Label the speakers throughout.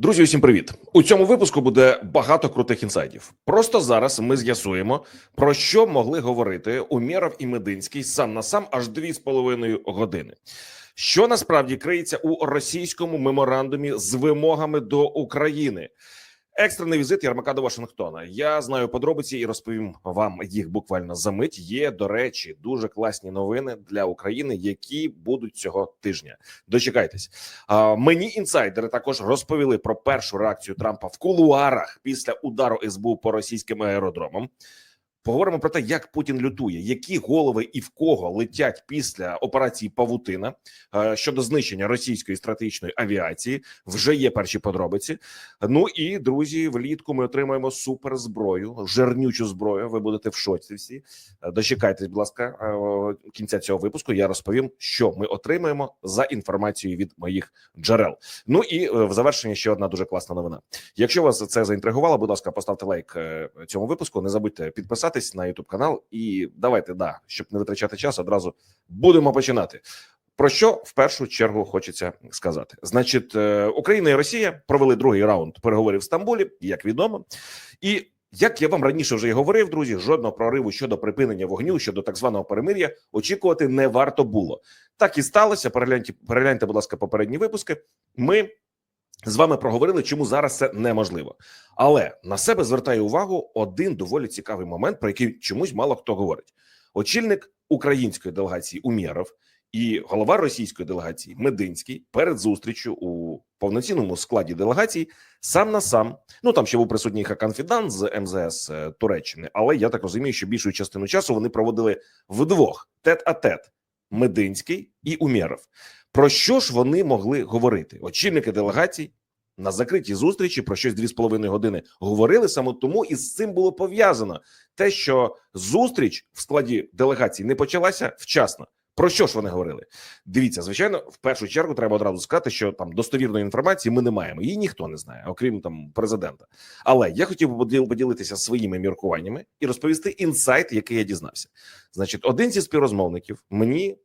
Speaker 1: Друзі, усім привіт! У цьому випуску буде багато крутих інсайдів. Просто зараз ми з'ясуємо про що могли говорити Умєров і Мединський сам на сам аж дві з половиною години. Що насправді криється у російському меморандумі з вимогами до України? Екстрений візит Ярмака до Вашингтона. Я знаю подробиці і розповім вам їх буквально за мить. Є до речі дуже класні новини для України, які будуть цього тижня. Дочекайтесь. А, мені інсайдери також розповіли про першу реакцію Трампа в кулуарах після удару СБУ по російським аеродромам. Поговоримо про те, як Путін лютує, які голови і в кого летять після операції Павутина е, щодо знищення російської стратегічної авіації. Вже є перші подробиці. Ну і друзі, влітку ми отримаємо суперзброю, жирнючу зброю. Ви будете в шоці всі. Е, Дочекайтесь, будь ласка, е, кінця цього випуску. Я розповім, що ми отримаємо за інформацією від моїх джерел. Ну і в завершення ще одна дуже класна новина. Якщо вас це заінтригувало, будь ласка, поставте лайк цьому випуску. Не забудьте підписатись на YouTube канал і давайте, да, щоб не витрачати час, одразу будемо починати. Про що в першу чергу хочеться сказати? Значить, е, Україна і Росія провели другий раунд переговорів в Стамбулі, як відомо, і як я вам раніше вже і говорив, друзі, жодного прориву щодо припинення вогню, щодо так званого перемир'я, очікувати не варто було. Так і сталося. Перегляньте, перегляньте, будь ласка, попередні випуски. Ми з вами проговорили, чому зараз це неможливо. Але на себе звертає увагу один доволі цікавий момент, про який чомусь мало хто говорить. Очільник української делегації Умєров і голова російської делегації Мединський перед зустрічю у повноцінному складі делегації сам на сам. Ну там ще був присутній Хакан Фідан з МЗС е, Туреччини, але я так розумію, що більшу частину часу вони проводили вдвох тет а тет Мединський і Умєров. Про що ж вони могли говорити? Очільники делегацій на закритій зустрічі про щось дві з половиною години говорили саме тому, і з цим було пов'язано те, що зустріч в складі делегації не почалася вчасно. Про що ж вони говорили? Дивіться, звичайно, в першу чергу треба одразу сказати, що там достовірної інформації ми не маємо. Її ніхто не знає, окрім там президента. Але я хотів би поділитися своїми міркуваннями і розповісти інсайт, який я дізнався. Значить, один зі співрозмовників мені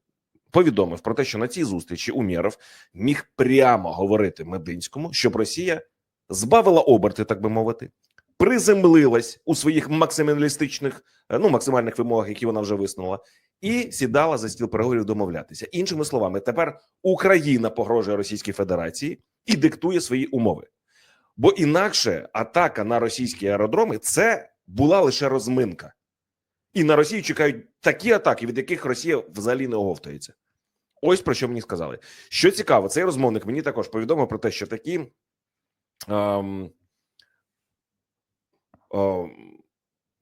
Speaker 1: повідомив про те, що на цій зустрічі Умєров міг прямо говорити Мединському, щоб Росія збавила оберти, так би мовити, приземлилась у своїх максималістичних, ну максимальних вимогах, які вона вже висунула, і сідала за стіл переговорів домовлятися. Іншими словами, тепер Україна погрожує Російській Федерації і диктує свої умови. Бо інакше атака на російські аеродроми це була лише розминка. І на Росію чекають такі атаки, від яких Росія взагалі не оговтується. Ось про що мені сказали. Що цікаво, цей розмовник мені також повідомив про те, що такі ем, ем,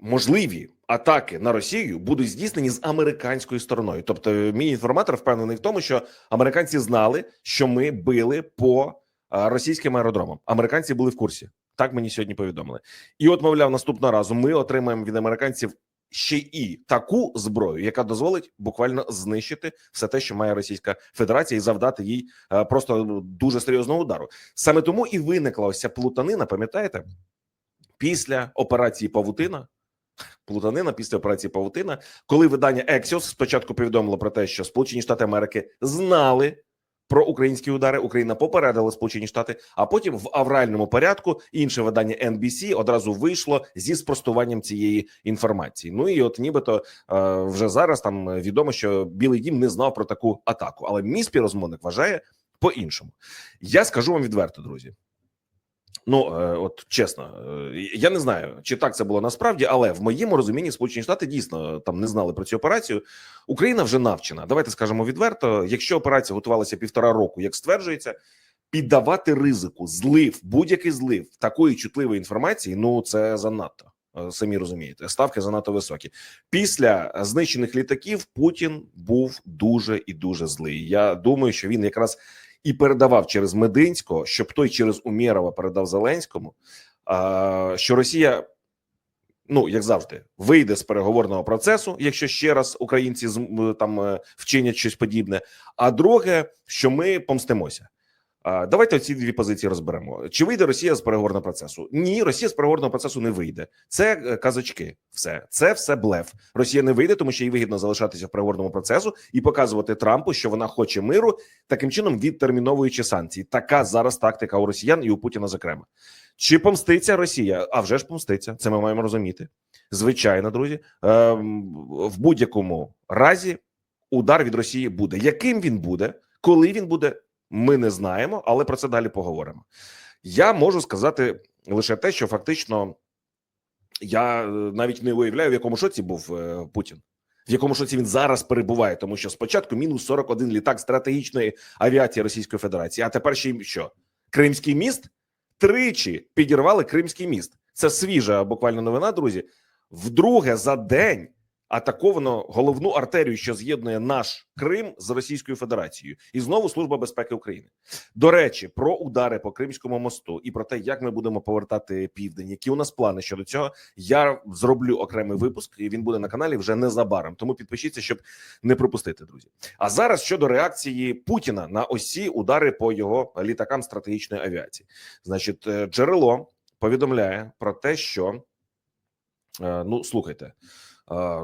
Speaker 1: можливі атаки на Росію будуть здійснені з американською стороною. Тобто, мій інформатор впевнений в тому, що американці знали, що ми били по російським аеродромам. Американці були в курсі. Так мені сьогодні повідомили. І от, мовляв, наступного разу ми отримаємо від американців ще і таку зброю, яка дозволить буквально знищити все те, що має Російська Федерація, і завдати їй е, просто дуже серйозного удару. Саме тому і виникла ось плутанина. Пам'ятаєте, після операції Павутина. Плутанина після операції Павутина, коли видання Axios спочатку повідомило про те, що Сполучені Штати Америки знали про українські удари. Україна попередила Сполучені Штати, а потім в авральному порядку інше видання NBC одразу вийшло зі спростуванням цієї інформації. Ну і от, нібито е, вже зараз там відомо, що Білий Дім не знав про таку атаку, але мій співрозмовник вважає по-іншому. Я скажу вам відверто, друзі. Ну е, от чесно, е, я не знаю, чи так це було насправді, але в моєму розумінні Сполучені Штати дійсно там не знали про цю операцію. Україна вже навчена. Давайте скажемо відверто. Якщо операція готувалася півтора року, як стверджується, піддавати ризику, злив, будь-який злив такої чутливої інформації. Ну це занадто. Е, Самі розумієте, ставки занадто високі. Після знищених літаків Путін був дуже і дуже злий. Я думаю, що він якраз і передавав через Мединського, щоб той через Умєрова передав Зеленському, що Росія, ну як завжди, вийде з переговорного процесу, якщо ще раз українці там е, вчинять щось подібне. А друге, що ми помстимося. Давайте ці дві позиції розберемо. Чи вийде Росія з переговорного процесу? Ні, Росія з переговорного процесу не вийде. Це е, казочки. Все це все блеф. Росія не вийде, тому що їй вигідно залишатися в переговорному процесу і показувати Трампу, що вона хоче миру, таким чином відтерміновуючи санкції. Така зараз тактика у росіян і у Путіна. Зокрема, чи помститься Росія? А вже ж помститься. Це ми маємо розуміти. Звичайно, друзі, ем, в будь-якому разі удар від Росії буде. Яким він буде, коли він буде, ми не знаємо, але про це далі поговоримо. Я можу сказати лише те, що фактично я е, навіть не уявляю, в якому шоці був е, Путін. В якому шоці він зараз перебуває, тому що спочатку мінус 41 літак стратегічної авіації Російської Федерації, а тепер ще що? Кримський міст тричі підірвали Кримський міст. Це свіжа буквально новина, друзі. Вдруге за день атаковано головну артерію, що з'єднує наш Крим з Російською Федерацією, і знову служба безпеки України. До речі, про удари по Кримському мосту і про те, як ми будемо повертати південь, які у нас плани щодо цього. Я зроблю окремий випуск, і він буде на каналі вже незабаром. Тому підпишіться, щоб не пропустити, друзі. А зараз щодо реакції Путіна на осі удари по його літакам стратегічної авіації, значить, е, джерело повідомляє про те, що е, ну слухайте.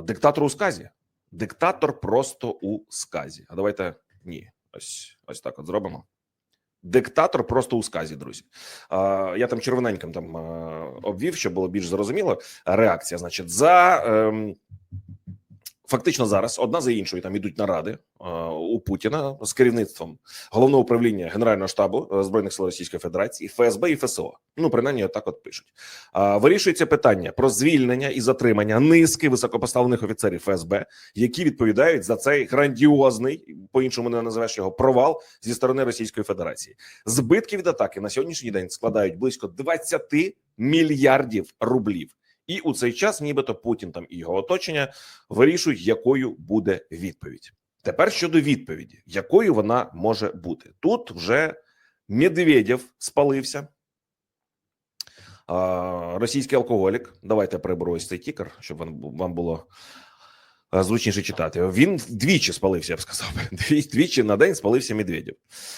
Speaker 1: Диктатор у сказі. Диктатор просто у сказі. А давайте ні, ось ось так. От зробимо. Диктатор просто у сказі, друзі. Я там червоненьким там обвів, щоб було більш зрозуміло. Реакція, значить, за ем, фактично зараз одна за іншою там ідуть наради е, у Путіна з керівництвом головного управління Генерального штабу е, збройних сил Російської Федерації, ФСБ і ФСО. Ну принаймні, так от пишуть. Вирішується питання про звільнення і затримання низки високопоставлених офіцерів ФСБ, які відповідають за цей грандіозний, по іншому не називаєш його провал зі сторони Російської Федерації. Збитки від атаки на сьогоднішній день складають близько 20 мільярдів рублів. І у цей час, нібито Путін там і його оточення вирішують, якою буде відповідь. Тепер щодо відповіді, якою вона може бути тут. Вже Медведєв спалився. Російський алкоголік. Давайте приберу ось цей тікер, щоб вам було а, зручніше читати. Він двічі спалився, я б сказав. Дві- Двічі на день спалився Медведєв.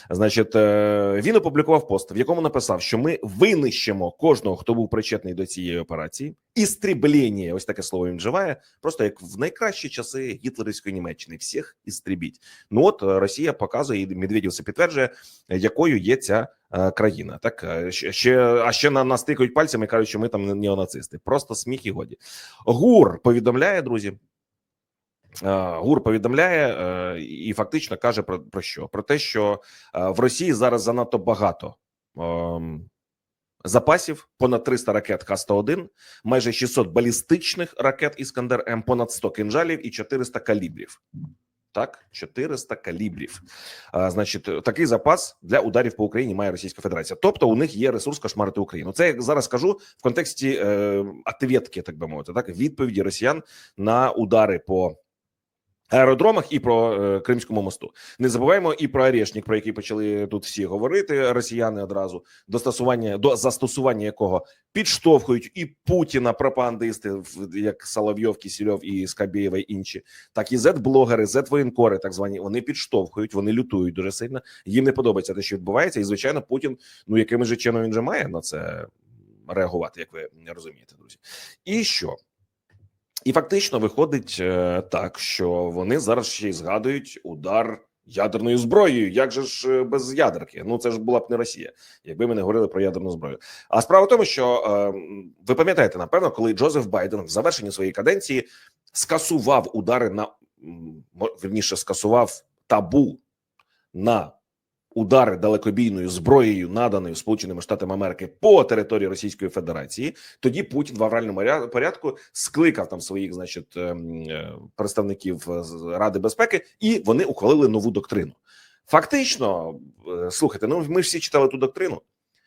Speaker 1: Значить, е, він опублікував пост, в якому написав, що ми винищимо кожного, хто був причетний до цієї операції. Істріблення, ось таке слово він вживає, просто як в найкращі часи гітлерівської Німеччини. Всіх істрібіть. Ну от е, Росія показує, і Медведєв це підтверджує, якою є ця е, країна. Так е, ще а ще на нас тикають пальцями, і кажуть, що ми там неонацисти. Просто сміх і годі. ГУР повідомляє, друзі. Е, ГУР повідомляє е, і фактично каже про, про що? Про те, що е, в Росії зараз занадто багато ем, запасів, понад 300 ракет Х-101, майже 600 балістичних ракет Іскандер М, понад 100 кинжалів і 400 калібрів. Так, 400 калібрів. А, значить, такий запас для ударів по Україні має Російська Федерація. Тобто, у них є ресурс кошмарити Україну. Це я зараз кажу в контексті е, ответки, так би мовити, так відповіді Росіян на удари по аеродромах і про е, Кримському мосту. Не забуваємо і про Орешник, про який почали тут всі говорити росіяни одразу до стосування до застосування якого підштовхують і Путіна пропагандисти, як Соловйов, Кісільов і Скабєєва і інші, так і зет-блогери, зет-воєнкори, так звані. Вони підштовхують, вони лютують дуже сильно. Їм не подобається те, що відбувається, і звичайно, Путін, ну яким же чином він же має на це реагувати, як ви розумієте, друзі. І що? І фактично виходить е, так, що вони зараз ще й згадують удар ядерною зброєю. Як же ж е, без ядерки? Ну це ж була б не Росія, якби ми не говорили про ядерну зброю. А справа в тому, що е, ви пам'ятаєте, напевно, коли Джозеф Байден в завершенні своєї каденції скасував удари на вірніше, скасував табу на удари далекобійною зброєю, наданою Сполученими Штатами Америки по території Російської Федерації. Тоді Путін в авральному порядку скликав там своїх, значить, ем, е, представників е, Ради безпеки, і вони ухвалили нову доктрину. Фактично, е, слухайте, ну ми ж всі читали ту доктрину.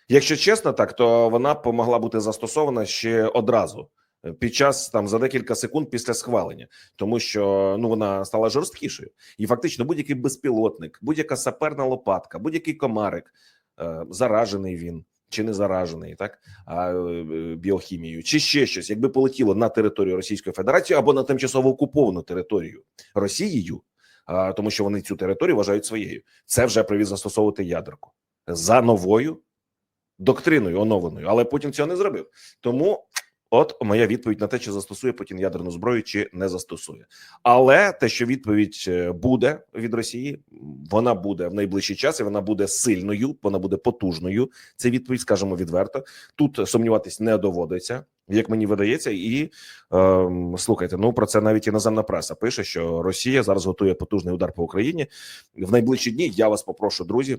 Speaker 1: Якщо чесно, так то вона б могла бути застосована ще одразу під час там за декілька секунд після схвалення, тому що ну вона стала жорсткішою, і фактично будь-який безпілотник, будь-яка саперна лопатка, будь-який комарик, е, заражений він чи не заражений, так а е, біохімією, чи ще щось, якби полетіло на територію Російської Федерації або на тимчасово окуповану територію Росією, а, тому що вони цю територію вважають своєю. Це вже привід застосовувати ядерку. за новою доктриною оновленою, але Путін цього не зробив. Тому от моя відповідь на те, чи застосує Путін ядерну зброю, чи не застосує. Але те, що відповідь е, буде від Росії, вона буде в найближчий час, і вона буде сильною, вона буде потужною. Це відповідь, скажемо відверто. Тут сумніватись не доводиться, як мені видається, і ем, слухайте. Ну про це навіть іноземна преса пише, що Росія зараз готує потужний удар по Україні в найближчі дні. Я вас попрошу, друзі.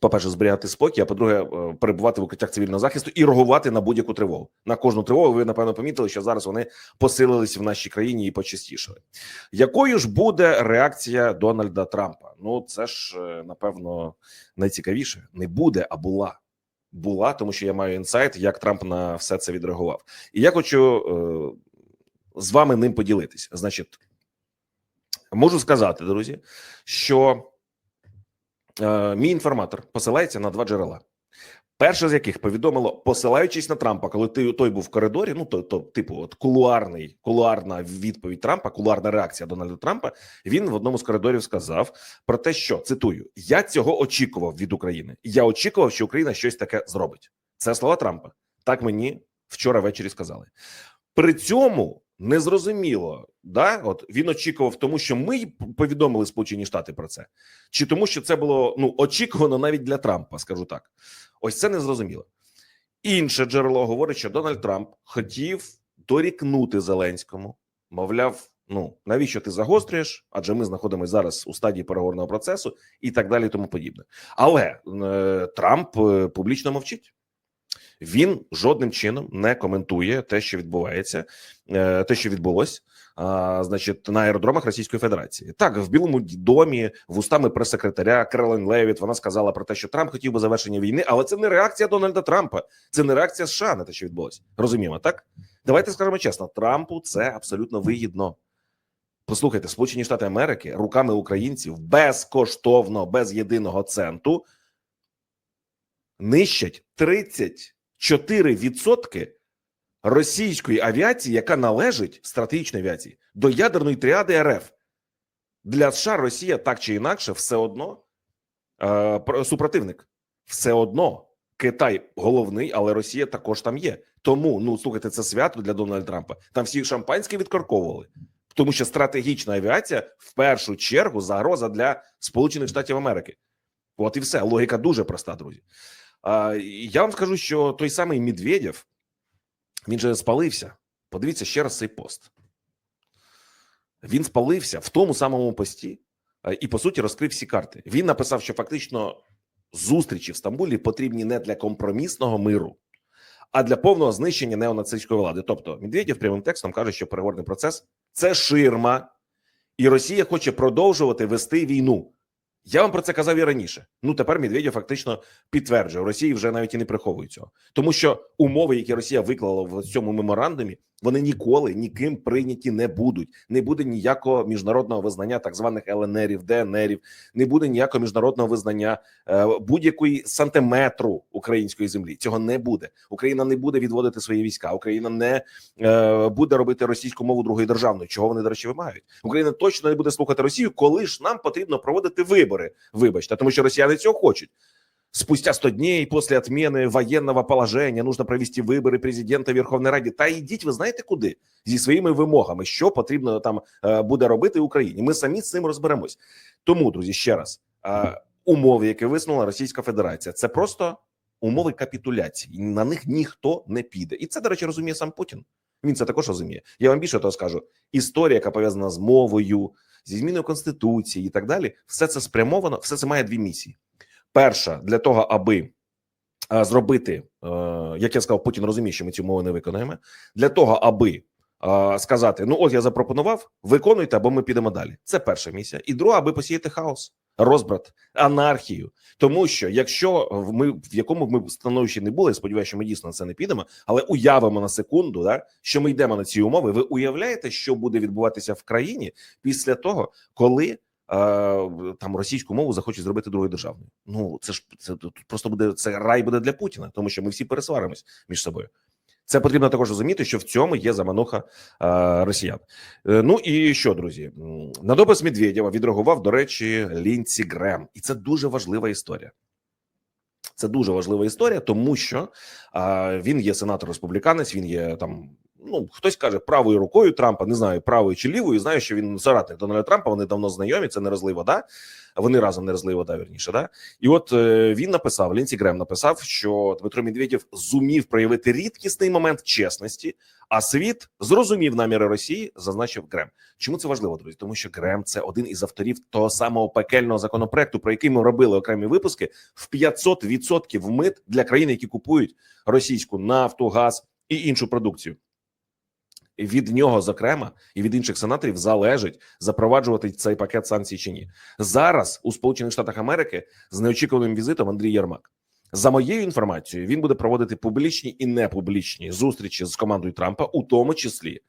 Speaker 1: По-перше, зберігати спокій, а по-друге, е, перебувати в укриттях цивільного захисту і реагувати на будь-яку тривогу. На кожну тривогу ви напевно помітили, що зараз вони посилились в нашій країні і почастішали. Якою ж буде реакція Дональда Трампа? Ну це ж е, напевно найцікавіше. Не буде, а була. Була, тому що я маю інсайт, як Трамп на все це відреагував. І я хочу е, з вами ним поділитись. Значить, можу сказати, друзі, що е, мій інформатор посилається на два джерела. Перше з яких повідомило, посилаючись на Трампа, коли ти той був в коридорі. Ну то, то типу, от кулуарний, кулуарна відповідь Трампа, кулуарна реакція Дональда Трампа. Він в одному з коридорів сказав про те, що цитую: я цього очікував від України. Я очікував, що Україна щось таке зробить. Це слова Трампа. Так мені вчора ввечері сказали. При цьому незрозуміло, да, от він очікував, тому що ми повідомили Сполучені Штати про це, чи тому, що це було ну очікувано навіть для Трампа, скажу так. Ось це незрозуміло. Інше джерело говорить, що Дональд Трамп хотів дорікнути Зеленському, мовляв, ну навіщо ти загострюєш? Адже ми знаходимося зараз у стадії переговорного процесу і так далі, тому подібне. Але е, Трамп е, публічно мовчить. Він жодним чином не коментує те, що відбувається, е, те, що відбулось, значить, на аеродромах Російської Федерації. Так, в Білому домі вустами прес-секретаря Крелен Левіт вона сказала про те, що Трамп хотів би завершення війни, але це не реакція Дональда Трампа, це не реакція США на те, що відбулося. Розуміємо, так? Давайте скажемо чесно: Трампу це абсолютно вигідно. Послухайте, Сполучені Штати Америки руками українців безкоштовно, без єдиного центу нищать 34% російської авіації, яка належить стратегічної авіації до ядерної тріади РФ. Для США Росія так чи інакше все одно е, супротивник. Все одно Китай головний, але Росія також там є. Тому ну слухайте, це свято для Дональда Трампа. Там всі шампанське відкорковували, тому що стратегічна авіація в першу чергу загроза для Сполучених Штатів Америки. От і все. Логіка дуже проста, друзі. Я вам скажу, що той самий Медведєв, він же спалився. Подивіться ще раз цей пост. Він спалився в тому самому пості е, і, по суті, розкрив всі карти. Він написав, що фактично зустрічі в Стамбулі потрібні не для компромісного миру, а для повного знищення неонацистської влади. Тобто, Медведєв прямим текстом каже, що переговорний процес це ширма, і Росія хоче продовжувати вести війну. Я вам про це казав і раніше. Ну тепер Медведєв фактично підтверджує, Росії вже навіть і не приховують цього, тому що умови, які Росія виклала в цьому меморандумі, вони ніколи ніким прийняті не будуть. Не буде ніякого міжнародного визнання так званих ЛНРів, ДНРів, не буде ніякого міжнародного визнання е, будь-якої сантиметру української землі. Цього не буде. Україна не буде відводити свої війська. Україна не е, буде робити російську мову другою державною. Чого вони до речі вимагають? Україна точно не буде слухати Росію, коли ж нам потрібно проводити вибори. Вибачте, тому що росіяни цього хочуть. Спустя 100 дней после отмены военного положения нужно провести вибори президента Верховної Ради. Та йдіть, ви знаєте куди зі своїми вимогами, що потрібно там е, буде робити Україні. Ми самі з цим розберемось. Тому, друзі, ще раз е, умови, які висунула Російська Федерація, це просто умови капітуляції. На них ніхто не піде, і це до речі розуміє сам Путін. Він це також розуміє. Я вам більше того скажу: історія, яка пов'язана з мовою, зі зміною конституції і так далі, все це спрямовано, все це має дві місії. Перша для того, аби е, зробити, е, як я сказав, Путін розуміє, що ми цю мову не виконаємо. Для того, аби е, сказати: ну, от я запропонував, виконуйте, або ми підемо далі. Це перша місія. І друга, аби посіяти хаос, розбрат, анархію. Тому що якщо ми в якому ми становищі не були, я сподіваюся, що ми дійсно на це не підемо, але уявимо на секунду, да, що ми йдемо на ці умови. Ви уявляєте, що буде відбуватися в країні після того, коли там російську мову захочуть зробити другою державною. Ну це ж це просто буде це рай буде для Путіна, тому що ми всі пересваримось між собою. Це потрібно також розуміти, що в цьому є замануха е, росіян. Е, ну і що, друзі, на допис Медведєва відреагував, до речі, Лінці Грем, і це дуже важлива історія. Це дуже важлива історія, тому що а, він є сенатор республіканець. Він є там. Ну, хтось каже правою рукою Трампа, не знаю, правою чи лівою. Знаю, що він соратник Дональда Трампа. Вони давно знайомі. Це не розлий вода. Вони разом не розлий вода, вірніше. Да? І от е, він написав, Лінсі Грем написав, що Дмитро Медведєв зумів проявити рідкісний момент чесності, а світ зрозумів наміри Росії, зазначив Грем. Чому це важливо, друзі? Тому що Грем це один із авторів того самого пекельного законопроекту, про який ми робили окремі випуски в 500% мит для країн, які купують російську нафту, газ і іншу продукцію. Від нього, зокрема, і від інших сенаторів залежить запроваджувати цей пакет санкцій чи ні. Зараз у Сполучених Штатах Америки з неочікуваним візитом Андрій Єрмак. За моєю інформацією, він буде проводити публічні і непублічні зустрічі з командою Трампа, у тому числі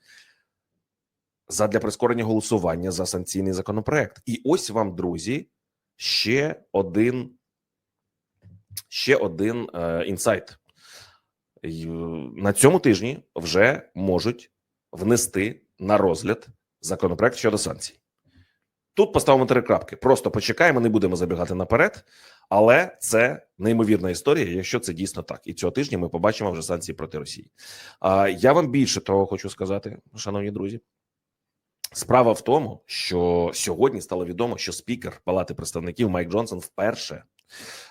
Speaker 1: задля прискорення голосування за санкційний законопроект. І ось вам, друзі, ще один ще один е, інсайт. На цьому тижні вже можуть внести на розгляд законопроект щодо санкцій. Тут поставимо три крапки. Просто почекаємо, не будемо забігати наперед, але це неймовірна історія, якщо це дійсно так. І цього тижня ми побачимо вже санкції проти Росії. А я вам більше того хочу сказати, шановні друзі. Справа в тому, що сьогодні стало відомо, що спікер Палати представників Майк Джонсон вперше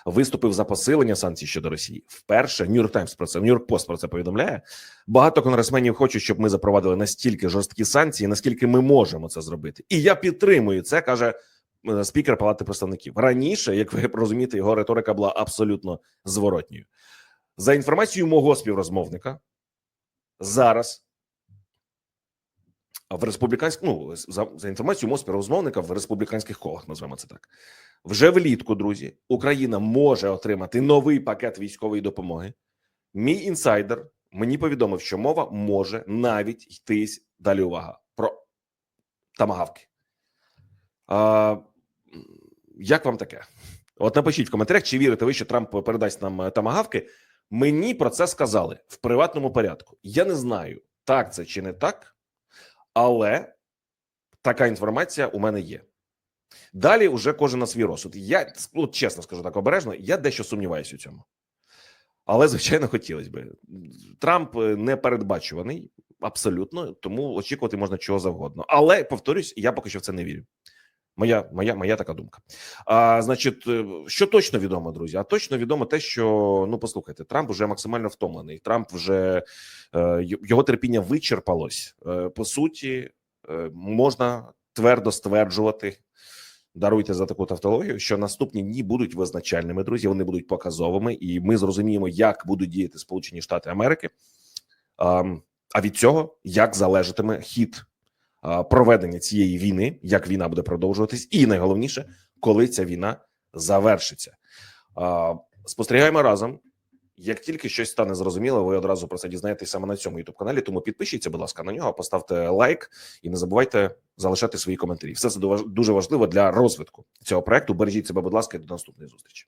Speaker 1: виступив за посилення санкцій щодо Росії. Вперше Нью-Йорк Таймс про це Нью-Йорк Пост про це повідомляє. Багато конгресменів хочуть, щоб ми запровадили настільки жорсткі санкції, наскільки ми можемо це зробити. І я підтримую це, каже е, спікер Палати представників. Раніше, як ви розумієте, його риторика була абсолютно зворотньою. За інформацією мого співрозмовника, зараз в республіканському ну за, за інформацією співрозмовника в республіканських колах, назвемо це так. Вже влітку, друзі, Україна може отримати новий пакет військової допомоги. Мій інсайдер мені повідомив, що мова може навіть йтись далі. Увага про тамагавки. А, як вам таке? От напишіть в коментарях, чи вірите ви, що Трамп передасть нам е, тамагавки. Мені про це сказали в приватному порядку. Я не знаю, так це чи не так, але така інформація у мене є. Далі вже кожен на свій розсуд. Я ну, чесно скажу так обережно, я дещо сумніваюся у цьому. Але, звичайно, хотілося б. Трамп е, не передбачуваний абсолютно, тому очікувати можна чого завгодно. Але повторюсь, я поки що в це не вірю. Моя, моя, моя така думка. А, Значить, е, що точно відомо, друзі? А точно відомо те, що ну послухайте, Трамп вже максимально втомлений. Трамп вже е, його терпіння вичерпалось. Е, по суті, можна твердо стверджувати. Даруйте за таку тавтологію, що наступні дні будуть визначальними, друзі. Вони будуть показовими, і ми зрозуміємо, як будуть діяти Сполучені Штати Америки. А від цього як залежатиме хід проведення цієї війни, як війна буде продовжуватись, і найголовніше, коли ця війна завершиться. Спостерігаємо разом. Як тільки щось стане зрозуміло, ви одразу про це дізнаєтесь саме на цьому youtube каналі. Тому підпишіться, будь ласка, на нього, поставте лайк і не забувайте залишати свої коментарі. Все це дуже важливо для розвитку цього проекту. Бережіть себе, будь ласка, і до наступної зустрічі.